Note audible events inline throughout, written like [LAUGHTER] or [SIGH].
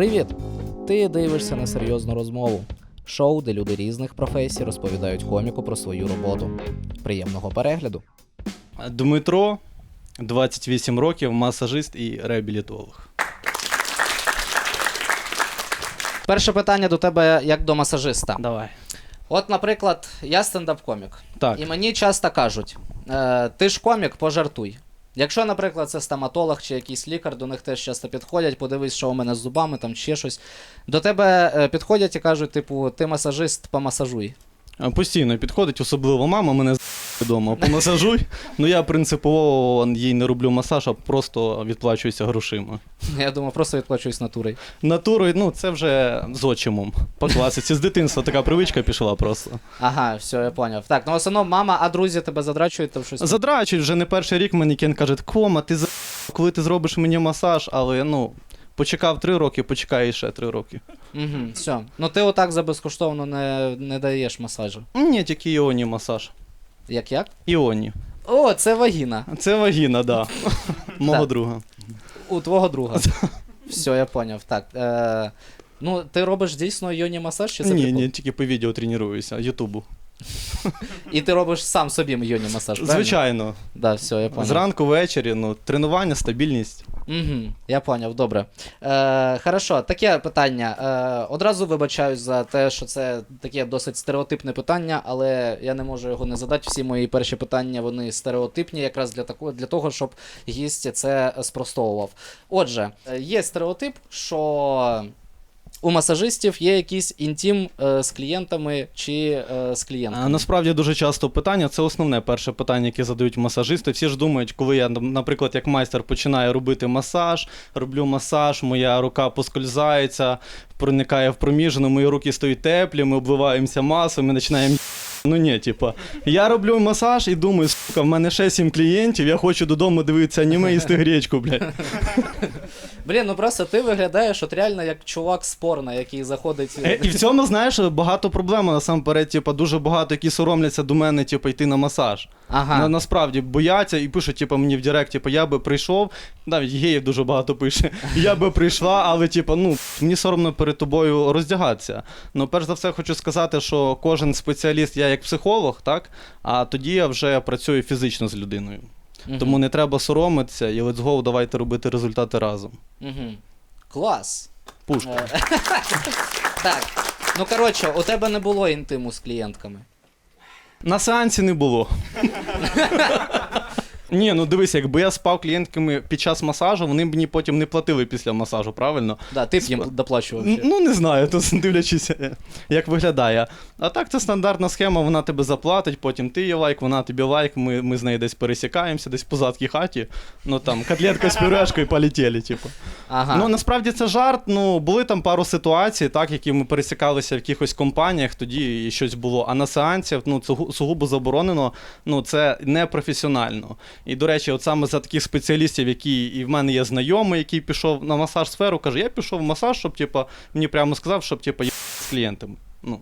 Привіт! Ти дивишся на серйозну розмову. Шоу, де люди різних професій розповідають коміку про свою роботу. Приємного перегляду. Дмитро, 28 років, масажист і реабілітолог. Перше питання до тебе як до масажиста. Давай. От, наприклад, я стендап-комік. Так. І мені часто кажуть: е, ти ж комік, пожартуй. Якщо, наприклад, це стоматолог чи якийсь лікар, до них теж часто підходять, подивись, що у мене з зубами, там ще щось. До тебе е, підходять і кажуть, типу, ти масажист, помасажуй. Постійно підходить, особливо мама мене вдома. Помасажуй. Ну я принципово їй не роблю масаж, а просто відплачуюся грошима. Я думаю, просто відплачуюсь натурою. Натурою, ну це вже з очимом. По класиці. З дитинства така привичка пішла просто. Ага, все, я поняв. Так, ну в основному мама, а друзі тебе задрачують, там щось. Задрачують вже не перший рік манекен каже, кома, ти за коли ти зробиш мені масаж, але ну. Почекав три роки, почекай ще три роки. Угу, все. Ну ти отак за безкоштовно не, не даєш масажу. Ні, тільки іоні масаж. Як як? Іоні. О, це вагіна. Це вагіна, да. [LAUGHS] Мого Так. друга. У твого друга. [LAUGHS] Все, я поняв. Так. Е, ну, ти робиш дійсно йоні масаж чи це Ні, прикол? ні, тільки по відео тренуюся, Ютубу. І ти робиш сам собі йоні масаж. правильно? Звичайно. Да, все, я поняв. Зранку ввечері, ну, тренування, стабільність. Угу, я поняв, добре. Е, хорошо, таке питання. Е, одразу вибачаюсь за те, що це таке досить стереотипне питання, але я не можу його не задати. Всі мої перші питання вони стереотипні, якраз для такого для того, щоб гість це спростовував. Отже, е, є стереотип, що. У масажистів є якийсь інтім е, з клієнтами чи е, з клієнтами. А, насправді дуже часто питання, це основне перше питання, яке задають масажисти. Всі ж думають, коли я, наприклад, як майстер починаю робити масаж, роблю масаж, моя рука поскользається, проникає в проміжину, мої руки стають теплі, ми обливаємося масою, ми починаємо. [LAUGHS] Ну ні, типа, я роблю масаж і думаю, сука, в мене ще сім клієнтів, я хочу додому дивитися аніме і гречку, блядь. Блін, ну просто ти виглядаєш от реально як чувак з порно, який заходить. Е, І в цьому, знаєш, багато проблем насамперед, типа, дуже багато, які соромляться до мене, типу, йти на масаж. Ага. На, насправді бояться і пишуть, типу, мені в Директ, типу, я би прийшов, навіть геїв дуже багато пише. [LAUGHS] Я би прийшла, але типу, ну, мені соромно перед тобою роздягатися. Ну, перш за все, хочу сказати, що кожен спеціаліст, я як психолог, так, а тоді я вже працюю фізично з людиною. Мгм. Тому не треба соромитися і let's go, давайте робити результати разом. Угу. Клас. Пушка. Е, [LAUGHS] так. Ну коротше, у тебе не було інтиму з клієнтками. На сеансі не було. [LAUGHS] Ні, ну дивись, якби я спав клієнтками під час масажу, вони б мені потім не платили після масажу, правильно? Да, ти б їм доплачував. Ще. Ну, не знаю, то [LAUGHS] дивлячись, як виглядає. А так, це стандартна схема, вона тебе заплатить, потім ти їй лайк, вона тобі лайк, ми, ми з нею десь пересікаємося, десь по задкій хаті. Ну там, котлетка з пюрешкою полетіли, типу. Ага. Ну насправді це жарт. Ну, були там пару ситуацій, так, які ми пересікалися в якихось компаніях, тоді і щось було. А на сеансі, ну, це сугубо заборонено, ну це не професіонально. І, до речі, от саме за таких спеціалістів, які і в мене є знайомий, який пішов на масаж сферу, каже, я пішов в масаж, щоб типу, мені прямо сказав, щоб типу, я з клієнтами. Ну.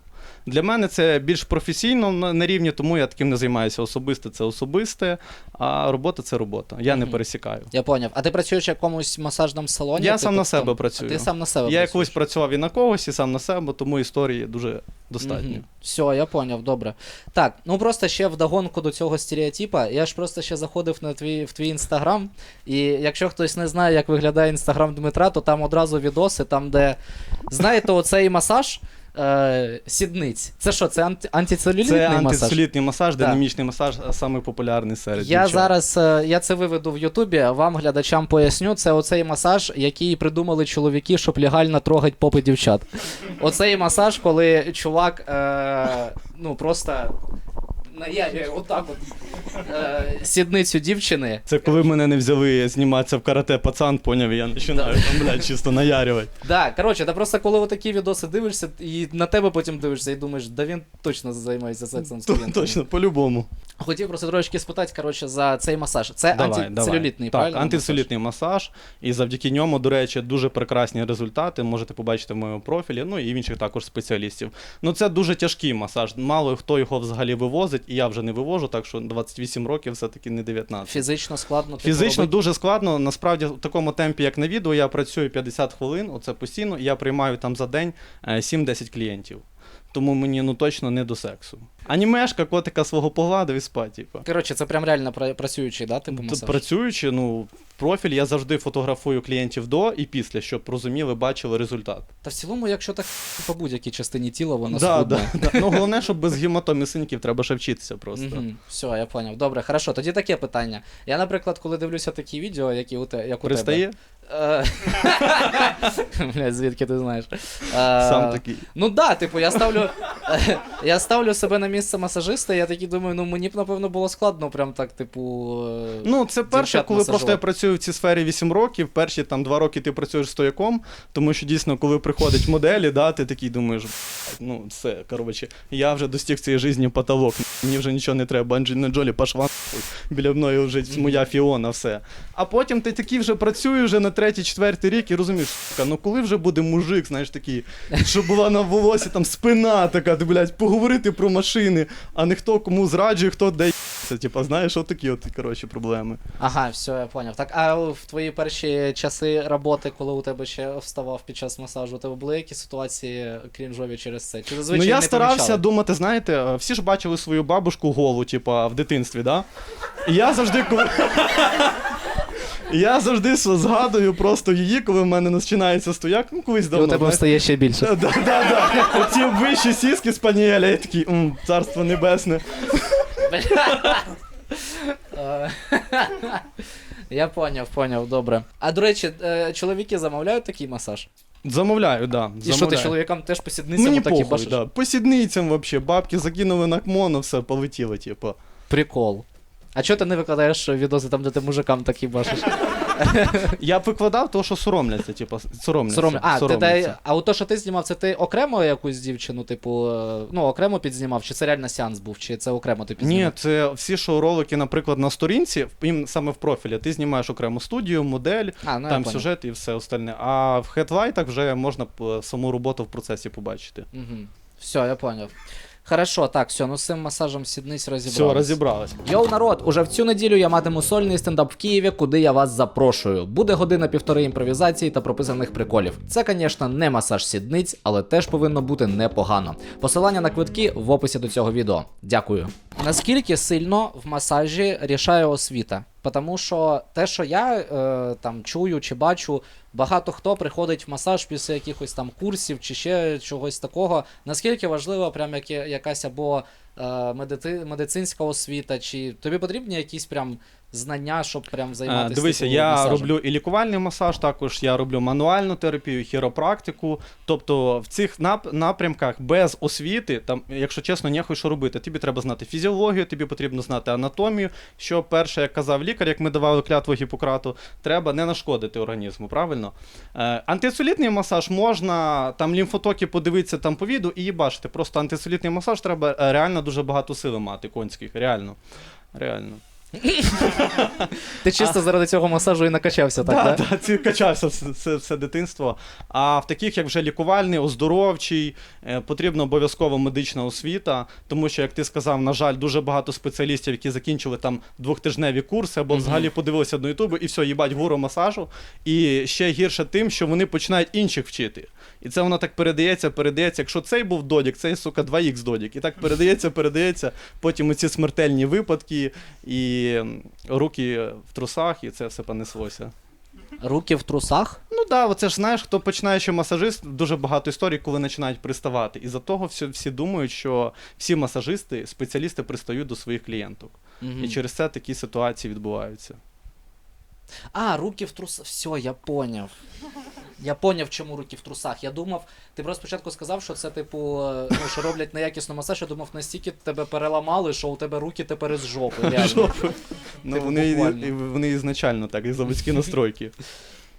Для мене це більш професійно на, рівні, тому я таким не займаюся. Особисте це особисте, а робота це робота. Я не пересікаю. Я поняв. А ти працюєш в якомусь масажному салоні? Я Типу, сам на себе працюю. Ти сам на себе Я якось працював і на когось, і сам на себе, тому історії дуже достатньо. Все, я поняв, добре. Так, ну просто ще вдогонку до цього стереотипа. Я ж просто ще заходив на твій, в твій інстаграм, і якщо хтось не знає, як виглядає інстаграм Дмитра, то там одразу відоси, там, де. Знаєте, оцей масаж е, сідниць. Це що, це анти- антицелюлітний Це масаж? антицелітний масаж, Так. динамічний масаж, а самий популярний серед Я дівчат. зараз е, я це виведу в Ютубі, а вам, глядачам, поясню. Це оцей масаж, який придумали чоловіки, щоб легально трогати попи дівчат. Оцей масаж, коли чувак е, ну просто наяві отак от е, сідницю дівчини. Це коли мене не взяли зніматися в карате пацан, поняв, я починаю там, блядь, чисто наярювати. Да, коротше, та просто коли отакі відоси дивишся, і на тебе потім дивишся і думаєш, да він точно займається сексом з То- клієнтами. Точно, по-любому. Хотів просто трошки спитати, коротше, за цей масаж. Це Давай, антицелюлітний, давай. правильно? Так, антицелюлітний масаж. І завдяки ньому, до речі, дуже прекрасні результати. Можете побачити в моєму профілі, ну і в інших також спеціалістів. Ну це дуже тяжкий масаж. Мало хто його взагалі вивозить. І я вже не вивожу, так що 28 років все-таки не 19. Фізично складно. Фізично робити? дуже складно. Насправді, в такому темпі, як на відео, я працюю 50 хвилин, оце постійно, і я приймаю там за день е, 7-10 клієнтів. Тому мені ну точно не до сексу. Анімешка, котика свого погладив і спать, типу. Коротше, це прям реально пра- працюючий, да, типу масаж? Працюючи, ну, профіль я завжди фотографую клієнтів до і після, щоб розуміли, бачили результат. Та в цілому, якщо так по будь-якій частині тіла, воно Да, схудне. да, да. Ну, головне, щоб без гематом і синьків треба ще вчитися просто. Угу. Все, я поняв. Добре, хорошо. Тоді таке питання. Я, наприклад, коли дивлюся такі відео, які у те, як у Пристає? тебе. Е, [LAUGHS] Блядь, звідки ти знаєш? Е, Сам такий. Ну да, типу, я ставлю. я ставлю себе на місце масажиста, і я такий думаю, ну мені б напевно було складно, прям так, типу. е, Ну, це перше, коли просто я працюю в цій сфері 8 років, перші там 2 роки ти працюєш стояком, тому що дійсно, коли приходять моделі, да, ти такий думаєш, ну все, коротше, я вже достиг цієї житті потолок, мені вже нічого не треба, Анджеліна Джолі пошла нахуй, [LAUGHS] біля мною вже моя Фіона, все. А потім ти такий вже працюєш вже на третій, четвертий рік і розумієш, сука, ну коли вже буде мужик, знаєш, такий, що була на волосі там спина така, ти, блядь, поговорити про машини, а не хто кому зраджує, хто де це, типа, знаєш, отакі от, коротше, проблеми. Ага, все, я поняв. Так, а в твої перші часи роботи, коли у тебе ще вставав під час масажу, у тебе були якісь ситуації крінжові через це? Чи зазвичай ну я не старався помічали? думати, знаєте, всі ж бачили свою бабушку голу, типа, в дитинстві, да? І я завжди коли. [LAUGHS] Я завжди згадую просто її, коли в мене починається стояк, ну колись І давно. у тебе стає ще більше. Да, да, да. Оці вищі сіски спаніеля, я такий, царство небесне. Я поняв, поняв, добре. А до речі, е, чоловіки замовляють такий масаж? Замовляю, да. І що ти замовляю. чоловікам теж по сідницям Мені такі похуй, башиш? да. По сідницям вообще, бабки закинули на кмоно, все, полетіло, типу. Прикол. А чого ти не викладаєш відоси там, де ти мужикам такі башиш? Я викладав, того, що соромляться, типу, соромляться. Сором... А, ти соромляться. а у то, що ти знімав, це ти окремо якусь дівчину, типу, е, ну, окремо підзнімав, чи це реально сеанс був, чи це окремо ти підзнімав? Ні, це всі шоу-ролики, наприклад, на сторінці, їм саме в профілі. Ти знімаєш окрему студію, модель, а, ну, там сюжет і все остальне. А в хедлайтах вже можна п- саму роботу в процесі побачити. Угу. Все, я поняв. Хорошо, так, все, ну з цим масажем сідниць розібралися. Все, розібралась. Йоу, народ, уже в цю неділю я матиму сольний стендап в Києві, куди я вас запрошую. Буде година півтори імпровізації та прописаних приколів. Це, звісно, не масаж сідниць, але теж повинно бути непогано. Посилання на квитки в описі до цього відео. Дякую. Наскільки сильно в масажі рішає освіта? Тому що те, що я е, там чую чи бачу, багато хто приходить в масаж після якихось там курсів чи ще чогось такого. Наскільки важлива прям як, якась або е, медити, медицинська освіта, чи тобі потрібні якісь прям знання, щоб прям Е, займатися? Дивися, типу, я масажем? роблю і лікувальний масаж, також я роблю мануальну терапію, хіропрактику. Тобто в цих нап- напрямках без освіти, там, якщо чесно, ніхуй що робити. Тобі треба знати фізіологію, тобі потрібно знати анатомію. Що перше, як казав лікар, як ми давали клятву Гіппократу, треба не нашкодити організму, правильно? Е, антицелітний масаж можна, там лімфотоки подивитися там по відео і їбашити. Просто антицелітний масаж треба реально дуже багато сили мати, конських, реально. Реально. [LAUGHS] Ти чисто заради цього масажу і накачався, так? Да, да, качався все, все, все дитинство. А в таких, як вже лікувальний, оздоровчий, е, потрібна обов'язково медична освіта, тому що, як ти сказав, на жаль, дуже багато спеціалістів, які закінчили там двохтижневі курси, або взагалі подивилися на Ютубу і все, їбать гуру масажу. І ще гірше тим, що вони починають інших вчити. І це воно так передається, передається. Якщо цей був додік, цей, сука, 2х додік. І так передається, передається. Потім оці смертельні випадки, і руки в трусах, і це все понеслося. Руки в трусах? Ну так, да, оце ж знаєш, хто починаючи масажист, дуже багато історій, коли починають приставати. І за того всі, всі думають, що всі масажисти, спеціалісти пристають до своїх клієнток. Угу. І через це такі ситуації відбуваються. А, руки в трусах. Все, я поняв. Я поняв, чому руки в трусах. Я думав, ти просто спочатку сказав, що це, типу, ну, що роблять неякісно масаж. Я думав, настільки тебе переламали, що у тебе руки тепер із жопи. Реально. Ну, Типу, вони, буквально. і- вони ізначально так, і заводські настройки.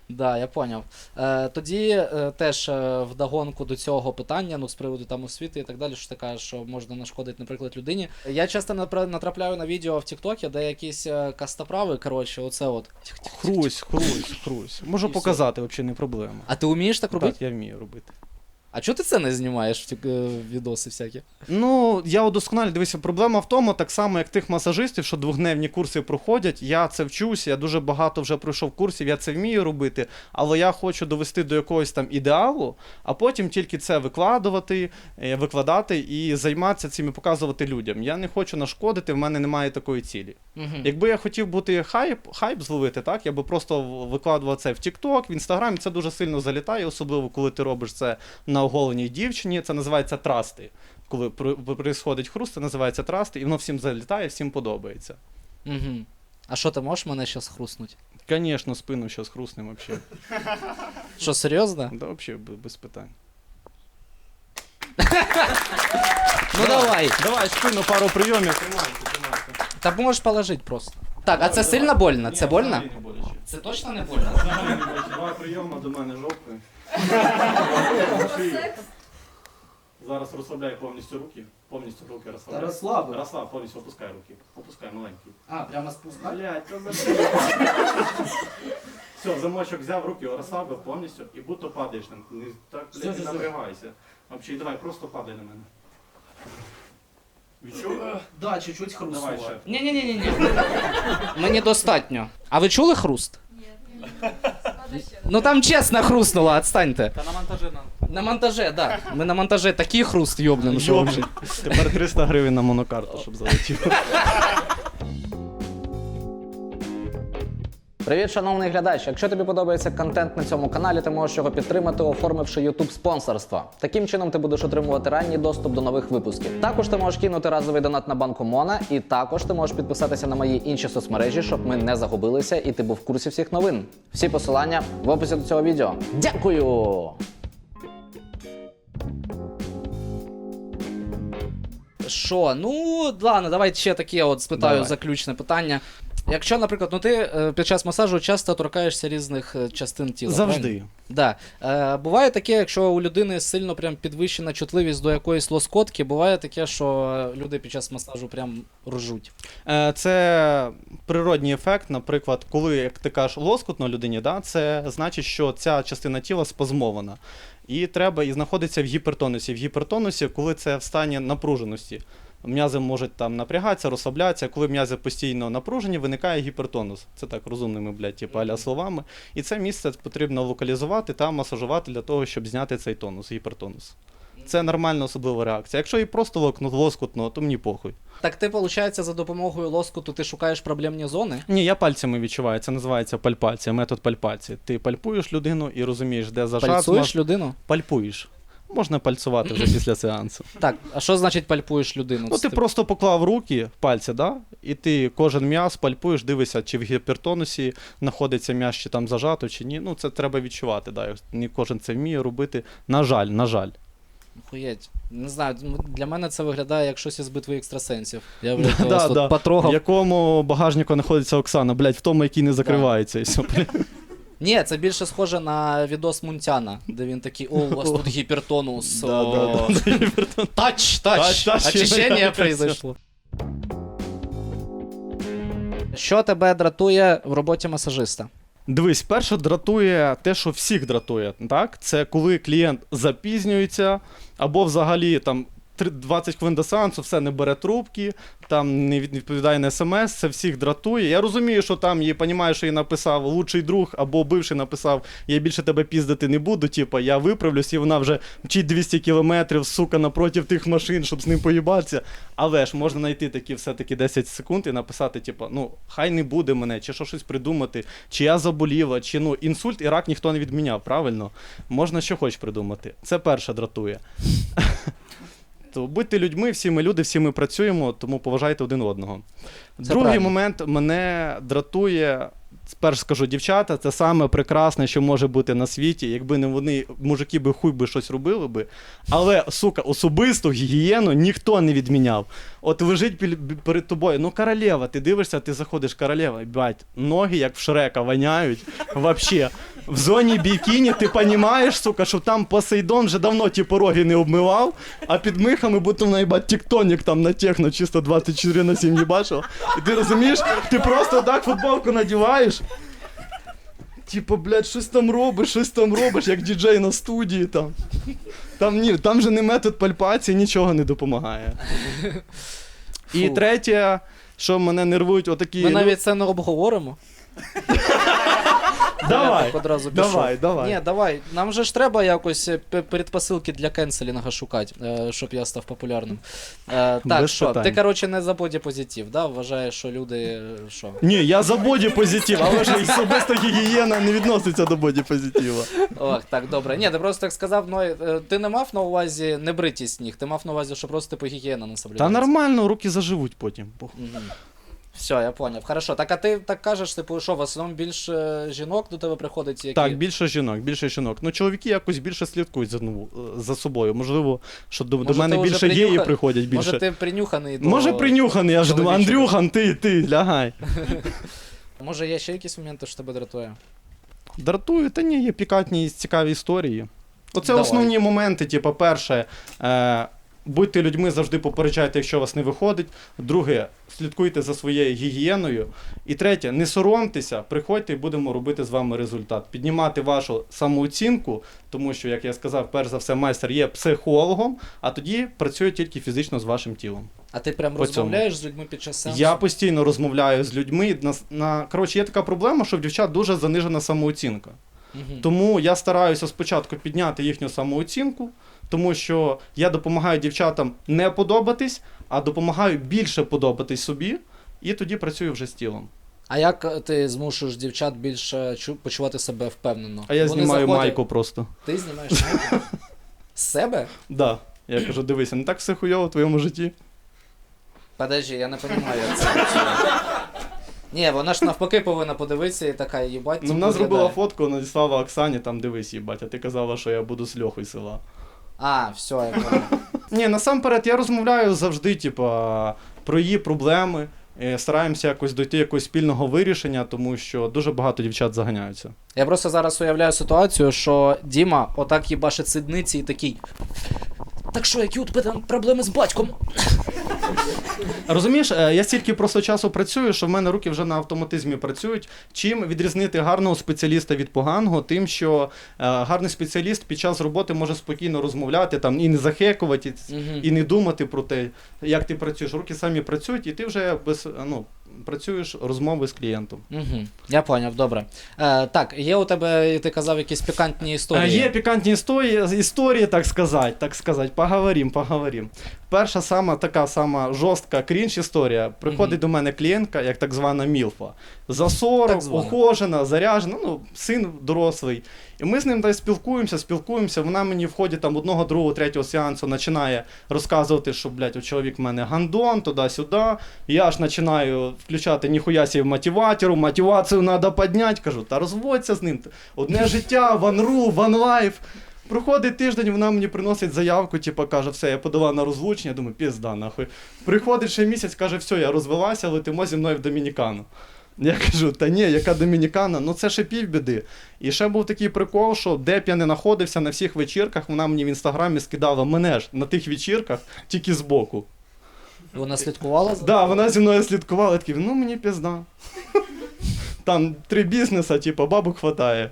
Да, я поняв. Е, тоді е, теж е, вдогонку до цього питання, ну з приводу там освіти і так далі, що ти кажеш, що можна нашкодити, наприклад, людині. Я часто напра- натрапляю на відео в Тіктокі, де якісь е, кастоправи, коротше, оце от. Хрусь, хрусь, хрусь. Можу І показати, взагалі не проблема. А ти вмієш так робити? Так, я вмію робити. А чого ти це не знімаєш в е, відоси всякі? Ну, я удосконалюю. Дивися, проблема в тому, так само, як тих масажистів, що двохдневні курси проходять. Я це вчуся, я дуже багато вже пройшов курсів, я це вмію робити, але я хочу довести до якогось там ідеалу, а потім тільки це викладувати, е, викладати і займатися цим і показувати людям. Я не хочу нашкодити, в мене немає такої цілі. Угу. Якби я хотів бути хайп, хайп зловити, так я би просто викладував це в TikTok, в Instagram, це дуже сильно залітає, особливо коли ти робиш це на оголеній дівчині. Це називається трасти. Коли происходить хруст, це називається трасти, і воно всім залітає, всім подобається. Угу. А що ти можеш мене зараз хруснути? Звісно, спину зараз хрустнем вообще. [LAUGHS] Що, серйозно? Да, б- без питань. [LAUGHS] Ну давай. Давай спину, пару прийомів. Та можеш положити просто. Так, а це сильно больно? Це больно? взагалі. Це точно не больно? Взагалі. Два прийоми до мене Зараз розслабляй повністю руки. Повністю руки розслабляй. розслабив. Розслаб, повністю опускай руки. Опускай маленький. А, прямо? Блять, Все, замочок взяв, руки розслабив повністю і будто падаєш. там. Не, так, Все, блядь, все, не все. напрягайся. Вообще, давай, просто падай на мене. Відчув? Да, чуть-чуть хрустнуло. Давай ще. Ні-ні-ні-ні. Мені достатньо. А ви чули хруст? [LAUGHS] Ну там чесно хрустнуло, отстаньте. Та на монтажі нам. На монтаже, да. Ми на монтаже такий хруст йобнем, що вже. Тепер 300 гривень на монокарту, щоб залетів. Привіт, шановний глядач. Якщо тобі подобається контент на цьому каналі, ти можеш його підтримати, оформивши YouTube спонсорство. Таким чином ти будеш отримувати ранній доступ до нових випусків. Також ти можеш кинути разовий донат на банку Мона, і також ти можеш підписатися на мої інші соцмережі, щоб ми не загубилися і ти був в курсі всіх новин. Всі посилання в описі до цього відео. Дякую! Що? Ну, ладно, давай ще таке от спитаю Давай. заключне питання. Якщо, наприклад, ну ти е, під час масажу часто торкаєшся різних е, частин тіла. Завжди. Да. Е, буває таке, якщо у людини сильно прям підвищена чутливість до якоїсь лоскотки, буває таке, що люди під час масажу прям ржуть. Це природній ефект. Наприклад, коли, як ти кажеш, лоскутно людині, да, це значить, що ця частина тіла спазмована. І треба і знаходиться в гіпертонусі. В гіпертонусі, коли це в стані напруженості. М'язи можуть там напрягатися, розслаблятися. Коли м'язи постійно напружені, виникає гіпертонус. Це так розумними, блядь, типу, аля словами. І це місце потрібно локалізувати та масажувати для того, щоб зняти цей тонус, гіпертонус. Це нормальна особлива реакція. Якщо і просто лоскутно, то мені похуй. Так ти, виходить, за допомогою лоскуту ти шукаєш проблемні зони? Ні, я пальцями відчуваю. Це називається пальпація, метод пальпації. Ти пальпуєш людину і розумієш, де зажат. Пальцуєш людину? Пальпуєш. Можна пальцувати вже після сеансу. [LAUGHS] Так, а що значить пальпуєш людину? Ну, ти просто поклав руки, пальці, да? і ти кожен м'яз пальпуєш, дивишся, чи в гіпертонусі знаходиться м'яз, чи там зажато, чи ні. Ну, це треба відчувати. Да? Не кожен це вміє робити. На жаль, на жаль. Охуєть. Не знаю, м- для мене це виглядає як щось із битви екстрасенсів. Я [LAUGHS] Да, вас тут да. В якому багажнику знаходиться Оксана, блядь, в тому, який не закривається. І все, блядь. Ні, це більше схоже на відос Мунтяна, де він такий, о, у вас тут гіпертонус. О. Тач, тач, Тач, тач, очищення це произошло. Що тебе дратує в роботі масажиста? Дивись, перше дратує те, що всіх дратує. Так? Це коли клієнт запізнюється, або взагалі там 20 хвилин до сеансу, все не бере трубки, там не відповідає на смс, це всіх дратує. Я розумію, що там їй понімаю, що їй написав лучший друг або бивший написав: я більше тебе піздити не буду, типа я виправлюсь, і вона вже мчить 200 кілометрів, сука, напротив тих машин, щоб з ним поїбатися. Але ж можна знайти такі все-таки 10 секунд і написати, типу, ну, хай не буде мене, чи що щось придумати, чи я заболіла, чи ну, інсульт і рак ніхто не відміняв, правильно? Можна що хоч придумати. Це перше дратує. То будьте людьми, всі ми люди, всі ми працюємо, тому поважайте один одного. Другий правильно. момент мене дратує. Спершу скажу, дівчата, це саме прекрасне, що може бути на світі. Якби не вони, мужики би хуй би щось робили би. Але, сука, особисту гігієну ніхто не відміняв. От лежить піль- бі- перед тобою, ну королева, ти дивишся, ти заходиш королева, бать, ноги як в Шрека воняють. Вообще. В зоні бікіні ти розумієш, сука, що там Посейдон вже давно ті пороги не обмивав, а під михами будто наїбать тектонік там на техно чисто 24 на 7 не бачив. І ти розумієш, ти просто так футболку надіваєш. Типу, блядь, щось там робиш, щось там робиш, як діджей на студії там. Там ні, там же не метод пальпації, нічого не допомагає. І третє, що мене нервують, отакі. Ми навіть це не обговоримо. Давай, так одразу пішов. давай, давай. Ні, давай. Нам же ж треба якось е, п- передпосилки для кенселінга шукати, е, щоб я став популярним. Е, Так, Без що, питань. ти, коротше, не за позитив, да? Вважаєш, що люди. е, Що? Ні, я за боді позитив, але ж особиста гігієна не відноситься до боді позитива. Ох, так, добре. Ні, ти просто так сказав, ну, е, ти не мав на увазі не бритість ніг, ти мав на увазі, що просто типу гігієна не Та соблюдається. нормально, руки заживуть потім. Мгм. Все, я поняв. Хорошо. Так, а ти так кажеш, типу, що в основному більше жінок до тебе приходить, які. Так, більше жінок, більше жінок. Ну, чоловіки якось більше слідкують за, ну, за собою. Можливо, що до, до Може, мене ти вже більше геї приходять більше. Може, ти принюханий до. Може принюханий, я ж думаю, чоловічого. Андрюхан, ти, ти, лягай. [LAUGHS] Може, є ще якісь моменти, що тебе дратує? Дратую, та ні, є пікантні і цікаві історії. Оце Давай. основні моменти, типу, перше, е, будьте людьми, завжди попереджайте, якщо у вас не виходить. Друге, слідкуйте за своєю гігієною. І третє, не соромтеся, приходьте і будемо робити з вами результат. Піднімати вашу самооцінку, тому що, як я сказав, перш за все, майстер є психологом, а тоді працює тільки фізично з вашим тілом. А ти прям По цьому. розмовляєш з людьми під час сеансу? Я постійно розмовляю з людьми. На, на коротше, є така проблема, що в дівчат дуже занижена самооцінка. Мгм. Тому я стараюся спочатку підняти їхню самооцінку, тому що я допомагаю дівчатам не подобатись, а допомагаю більше подобатись собі, і тоді працюю вже з тілом. А як е, ти змушуєш дівчат більше почувати себе впевнено? А я Вони знімаю заходять- майку просто. Ти знімаєш майку? З себе? Да. Я кажу, дивися, не так все хуйово в твоєму житті. Подожди, я не розумію, як це. Ні, вона ж навпаки повинна подивитися і така, їбать, Ну, вона зробила фотку, надіслала Оксані, там дивись, їбать, а ти казала, що я буду з Льохою села. А, все, я понял. [LAUGHS] Ні, насамперед я розмовляю завжди, типа, про її проблеми. е, Стараємося якось дойти якогось спільного вирішення, тому що дуже багато дівчат заганяються. Я просто зараз уявляю ситуацію, що Діма отак їбашить сидниці і такий. Так що, які у тебе там проблеми з батьком? Розумієш, е, я стільки просто часу працюю, що в мене руки вже на автоматизмі працюють. Чим відрізнити гарного спеціаліста від поганого, тим, що е, гарний спеціаліст під час роботи може спокійно розмовляти там і не захекувати, і не думати про те, як ти працюєш. Руки самі працюють, і ти вже без ну, працюєш розмови з клієнтом. Угу. Я поняв, добре. Е, так, є у тебе, ти казав, якісь пікантні Е, історії. Є пікантні історії, історії, так сказати, так сказати. Поговорим, поговорим. Перша сама така сама жорстка крінж історія. Приходить Мгм. до мене клієнтка, як так звана Мілфа. За 40, ухожена, заряжена, ну, син дорослий. І ми з ним десь спілкуємося, спілкуємося. Вона мені в ході там одного, другого, третього сеансу починає розказувати, що, блядь, у чоловік в мене гандон, туди-сюди. Я ж починаю включати ніхуя сі в мотиватору, мотивацію треба підняти. Кажу, та розводься з ним. Одне життя, one life. Проходить тиждень, вона мені приносить заявку, типу, каже, все, я подала на розлучення, думаю, пізда, нахуй. Приходить ще місяць, каже, все, я розвелася, летимо зі мною в Домінікану. Я кажу, та ні, яка Домінікана? Ну це ще півбіди. І ще був такий прикол, що де б я не знаходився на всіх вечірках, вона мені в інстаграмі скидала мене ж на тих вечірках тільки збоку. Вона слідкувала за Да, вона зі мною слідкувала, такий, ну мені пізда. Там три бізнеса, типу, бабок хватає.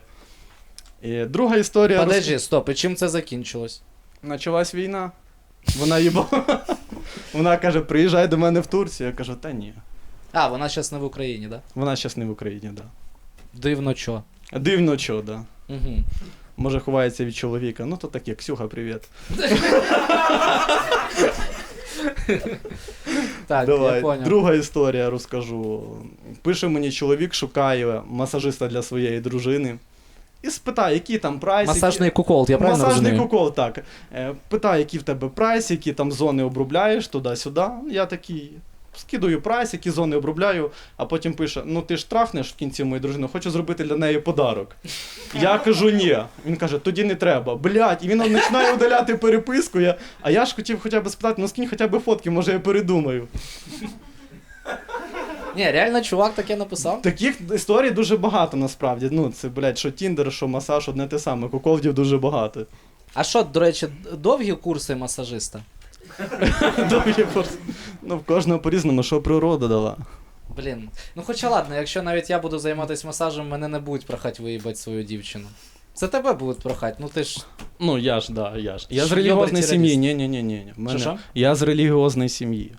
І друга історія. Подожди, стоп, і чим це закінчилось? Началась війна. Вона їбала. Вона каже, приїжджай до мене в Турцію. Я кажу, та ні. А, вона зараз не в Україні, да? Вона зараз не в Україні, да. Дивно чо. Дивно чого, да. Угу. Може, ховається від чоловіка. Ну то таке, Ксюха, привіт. [LAUGHS] Так, я Давай. поняв. Друга історія розкажу. Пише мені чоловік, шукає масажиста для своєї дружини. І спитає, які там прайси. Масажний кукол, я правильно Масажний розумію? кукол, так. Е, Питає, які в тебе прайс, які там зони обробляєш туди-сюди. Я такий. Скидаю прайс, які зони обробляю, а потім пише: ну ти ж трафнеш в кінці мою дружину, хочу зробити для неї подарок. Я кажу, ні. Він каже, тоді не треба. Блять, і він починає удаляти переписку. Я, а я ж хотів хоча б спитати, ну скинь хоча б фотки, може я передумаю. Ні, реально чувак таке написав. Таких історій дуже багато насправді. Ну, це, блядь, що Тіндер, що масаж, одне те саме. Куковдів дуже багато. А що, до речі, довгі курси масажиста? [LAUGHS] Довгі. Ну, в кожного по-різному, що природа дала. Блін. Ну хоча ладно, якщо навіть я буду займатися масажем, мене не будуть прохати виїбати свою дівчину. Це тебе будуть прохати, ну ти ж. Ну, я ж, да, я ж. Я з релігіозної сім'ї. Ні, ні, ні, ні, ні. Мене... Що-що? Я з релігіозної сім'ї.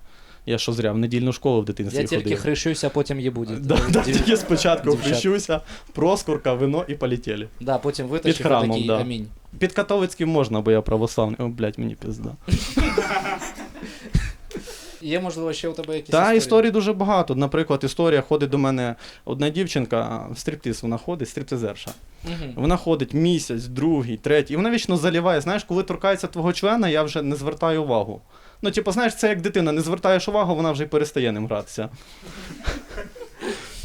Я що зря, в недільну школу в дитинстві Я тільки ходив. хрещуся, а потім їбу дід- [LAUGHS] Да, да, тільки спочатку дівчат. хрещуся, проскурка, вино і полетіли. Да, потім витащив Під храмом, такий да. амінь. Під католицьким можна, бо я православний. О, блядь, мені пізда. [LAUGHS] Є, можливо, ще у тебе якісь Та історії? історій дуже багато. Наприклад, історія ходить до мене одна дівчинка, стриптиз вона ходить, стриптизерша. Мгм. Вона ходить місяць, другий, третій, і вона вічно заліває. Знаєш, коли торкається твого члена, я вже не звертаю увагу. Ну, типу, знаєш, це як дитина, не звертаєш увагу, вона вже й перестає ним гратися.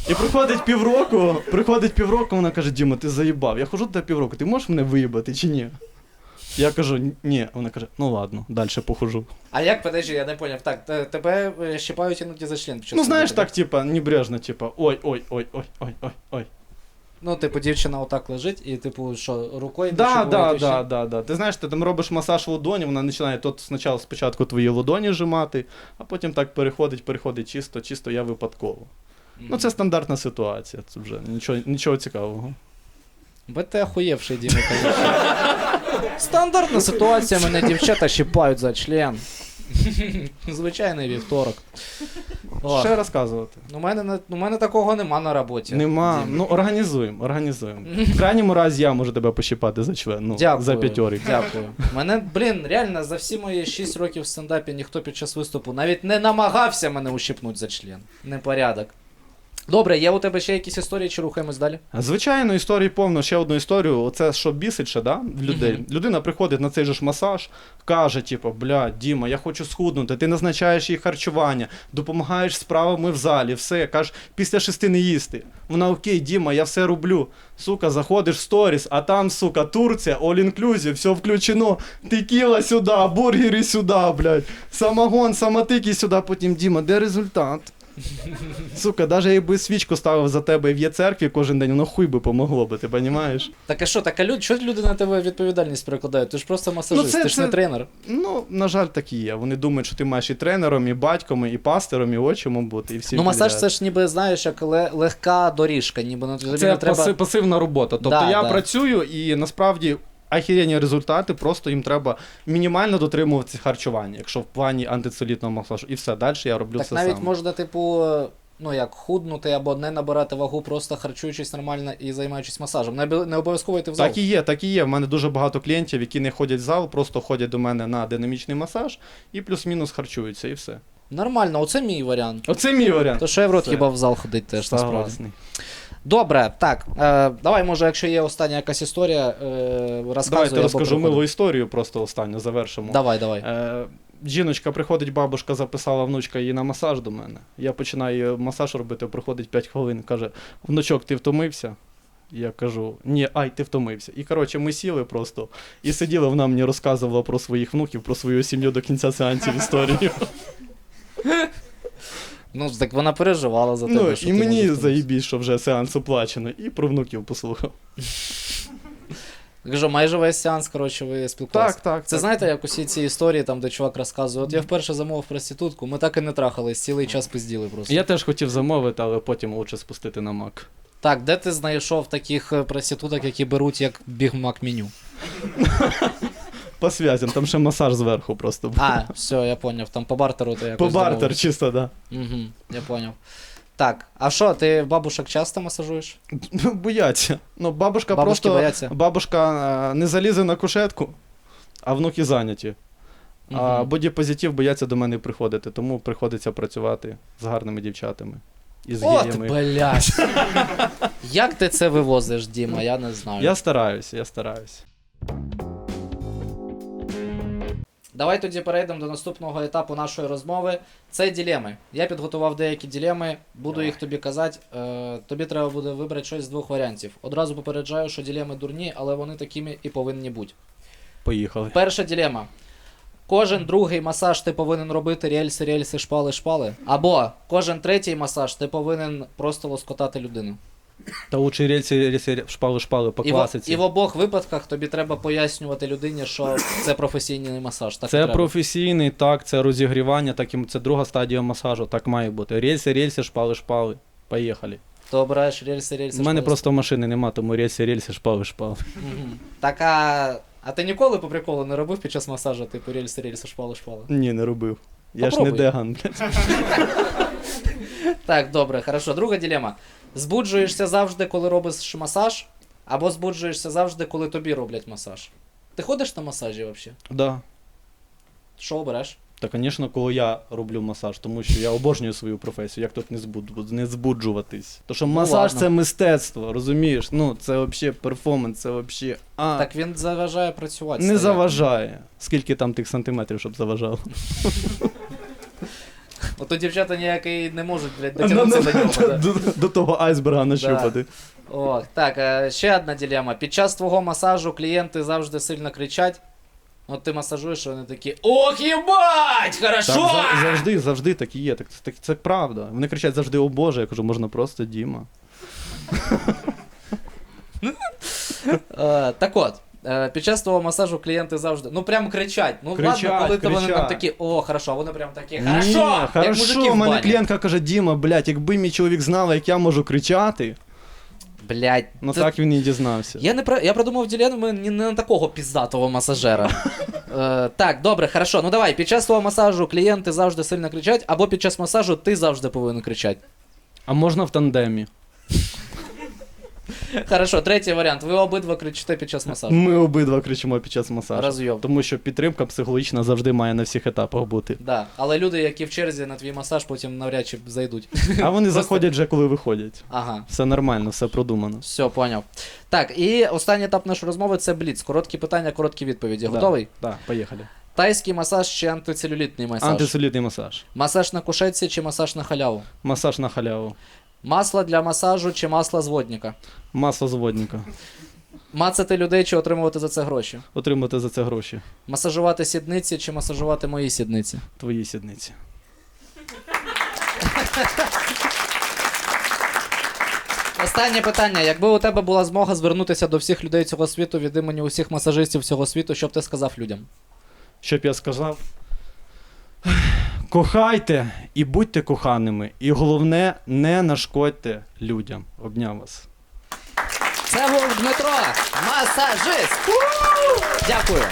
І приходить півроку, приходить півроку, вона каже: Діма, ти заїбав. Я хожу до тебе півроку, ти можеш мене виїбати чи ні? Я кажу, ні. Вона каже, ну ладно, далі похожу. А як, подожди, я не поняв. Так, те- тебе е, щипають іноді за член. під час Ну, знаєш, так, типа, небрежно, типа, ой, ой, ой, ой, ой, ой, ой. Ну, типу, дівчина отак лежить, і, типу, що, рукою Да, да, да, да, да. Ти знаєш, ти там робиш масаж в ладоні, вона починає тут спочатку, спочатку твої ладоні жимати, а потім так переходить, переходить чисто, чисто я випадково. Мгм. Ну, це стандартна ситуація, це вже нічого, нічого цікавого. Бо ти охуєвший, Діма, конечно. Стандартна ситуація, мене дівчата щипають за член. [LAUGHS] Звичайний вівторок. О, Ще розказувати. У мене, не- у мене такого нема на роботі. Нема. Ну, організуємо, організуємо. В крайньому разі я можу тебе пощипати за член. Ну, Дякую. за п'ятьорик. Дякую. Мене, блін, реально за всі мої 6 років в стендапі ніхто під час виступу навіть не намагався мене ущипнути за член. Непорядок. Добре, є у тебе ще якісь історії, чи рухаємось далі? Звичайно, історії повно. Ще одну історію. Оце що бісить ще, да, в людей. Мгм. Людина приходить на цей же ж масаж, каже, типу, бля, Діма, я хочу схуднути, ти назначаєш їй харчування, допомагаєш справами в залі, все. Каже, після шести не їсти. Вона окей, Діма, я все роблю. Сука, заходиш в сторіс, а там, сука, Турція, all inclusive, все включено. Текіла сюди, бургери сюди, блядь. Самогон, самотики сюди, потім Діма, де результат? [LAUGHS] Сука, навіть якби свічку ставив за тебе в є церкві кожен день, воно хуй би помогло би, ти розумієш? Так а що, так а люд, що люди на тебе відповідальність перекладають? Ти ж просто масажист, Ну, це- ти ж це- не тренер. Ну, на жаль, так і є. Вони думають, що ти маєш і тренером, і батьком, і пастором, і отчимом бути, і всі. ну, масаж підряд. це ж ніби, знаєш, як ле- легка доріжка, ніби ну, тобі Це не треба. паси- пасивна робота. Тобто Да, я да. працюю і насправді. Ахірені результати, просто їм треба мінімально дотримуватися харчування, якщо в плані антицелітного масажу. І все, далі я роблю Так все навіть сам. можна, типу, ну як худнути або не набирати вагу, просто харчуючись нормально і займаючись масажем. Не, не обов'язково йти в зал. Так і є, так і є. В мене дуже багато клієнтів, які не ходять в зал, просто ходять до мене на динамічний масаж і плюс-мінус харчуються, і все. Нормально, оце мій варіант. Оце мій варіант. То що я в рот хіба в зал ходить теж насправді. Согласний. Добре, так. Е, давай, може, якщо є остання якась історія, е, розказуй. Давайте розкажу милу історію, просто останню завершимо. Давай, давай. Е, жіночка приходить, бабушка записала внучка її на масаж до мене. Я починаю масаж робити, приходить 5 хвилин, каже: внучок, ти втомився? Я кажу, ні, ай, ти втомився. І коротше, ми сіли просто і сиділи, вона мені розказувала про своїх внуків, про свою сім'ю до кінця сеансів [LAUGHS] історію. Ну, так вона переживала за тебе. ну, що і ти мені можеш заїбісь, що вже сеанс оплачено, і про внуків послухав. Кажу, майже весь сеанс, коротше, ви спілкувалися. Так, так. Це так. знаєте, як усі ці історії, там, де чувак розказує, от я вперше замовив проститутку, ми так і не трахались, цілий час пизділи просто. Я теж хотів замовити, але потім лучше спустити на мак. Так, де ти знайшов таких е, проституток, які беруть як бігмак меню? [LAUGHS] По связям, там ще масаж зверху просто був. А, все, я поняв, там по бартеру ти якось По бартер, домовився. чисто, да. Угу, я поняв. Так, а що, ти бабушок часто масажуєш? [LAUGHS] Бояться. Ну, бабушка Бабушки просто. бояться? Бабушка е, не залізе на кушетку, а внуки зайняті. А Мгм. бодіпозитив бояться до мене приходити, тому приходиться працювати з гарними дівчатами. І з От, геями. блядь. [LAUGHS] Як ти це вивозиш, Діма, я не знаю. Я стараюся, я стараюся. Давай тоді перейдемо до наступного етапу нашої розмови. Це ділеми. Я підготував деякі ділеми, буду Давай. їх тобі казати. Е, тобі треба буде вибрати щось з двох варіантів. Одразу попереджаю, що ділеми дурні, але вони такими і повинні бути. Поїхали. Перша ділема. Кожен другий масаж ти повинен робити рельси, рельси, шпали, шпали. Або кожен третій масаж ти повинен просто лоскотати людину. Та лучше рельси, рельси, шпали, шпали по І в, класиці. і в обох випадках тобі треба пояснювати людині, що це професійний масаж. Так і Це треба. професійний, так, це розігрівання, так і це друга стадія масажу, так має бути. Рельси, рельси, шпали, шпали. Поїхали. Ти обираєш рельси, рельси. У мене шпали. просто машини нема, тому рельси, рельси, шпали, шпали. Мгм. Так, а... а ти ніколи по приколу не робив під час масажу, типу рельси, рельси, шпали, шпали? Ні, не робив. Я ж Попробуй. не деган. [LAUGHS] Так, добре, хорошо. Друга дилема. Збуджуєшся завжди, коли робиш масаж, або збуджуєшся завжди, коли тобі роблять масаж. Ти ходиш на масажі взагалі? Да. Що обереш? Та, звісно, коли я роблю масаж, тому що я обожнюю свою професію, як тут не, збуд... не збуджуватись. То що Ну, масаж ладно. це мистецтво, розумієш? Ну, це взагалі перформанс, це взагалі. А, Так він заважає працювати. не стояти. заважає. Скільки там тих сантиметрів, щоб заважало? [LAUGHS] Ото дівчата ніякі не можуть, блядь, дотягнутися до нього. да. до, до того айсберга нащупати. О, так, е, ще одна дилема. Під час твого масажу клієнти завжди сильно кричать. От ти масажуєш, і вони такі Ох, їбать! Так, Хорошо! за- завжди, завжди так і є. Так, так, це правда. Вони кричать завжди, о Боже, я кажу, можна просто Діма. Е, так от. Е, Під час твого масажу клієнти завжди. Ну прям кричать. Ну Кричать, ладно, коли то вони там такі, о, хорошо, а вони прям такі, Ні, як мужики хорошо. в мене бані. клієнтка каже, Діма, блядь, якби мій чоловік знала, як я можу кричати, Блядь, ну це- так він і дізнався. Я не про я продумав дилему не на такого піздатого масажера. [LAUGHS] Е, так, добре, хорошо. Ну давай, під час твого масажу клієнти завжди сильно кричать, або під час масажу ти завжди повинен кричати. А можна в тандемі. [LAUGHS] Хорошо, третій варіант. Ви обидва кричите під час масажу. Ми обидва кричимо під час масажу. Розйоб. Тому що підтримка психологічна завжди має на всіх етапах бути. Да. Але люди, які в черзі на твій масаж, потім навряд чи зайдуть. А вони [LAUGHS] Просто- заходять вже коли виходять. Ага. Все нормально, все продумано. Все, поняв. Так, і останній етап нашої розмови це бліц. Короткі питання, короткі відповіді. Готовий? Так, поїхали. Тайський масаж чи антицелюлітний масаж? Антисолідний масаж. Масаж на кушетці чи масаж на халяву? Масаж на халяву. Масло для масажу чи масло з водника? Масло зводника. Мацати людей чи отримувати за це гроші? Отримати за це гроші. Масажувати сідниці чи масажувати мої сідниці? Твої сідниці. Останнє питання. Якби у тебе була змога звернутися до всіх людей цього світу від імені усіх масажистів цього світу, що б ти сказав людям? Щоб я сказав. Кохайте і будьте коханими. І головне, не нашкодьте людям. Обняв вас. Це був Дмитро, масажист. Дякую.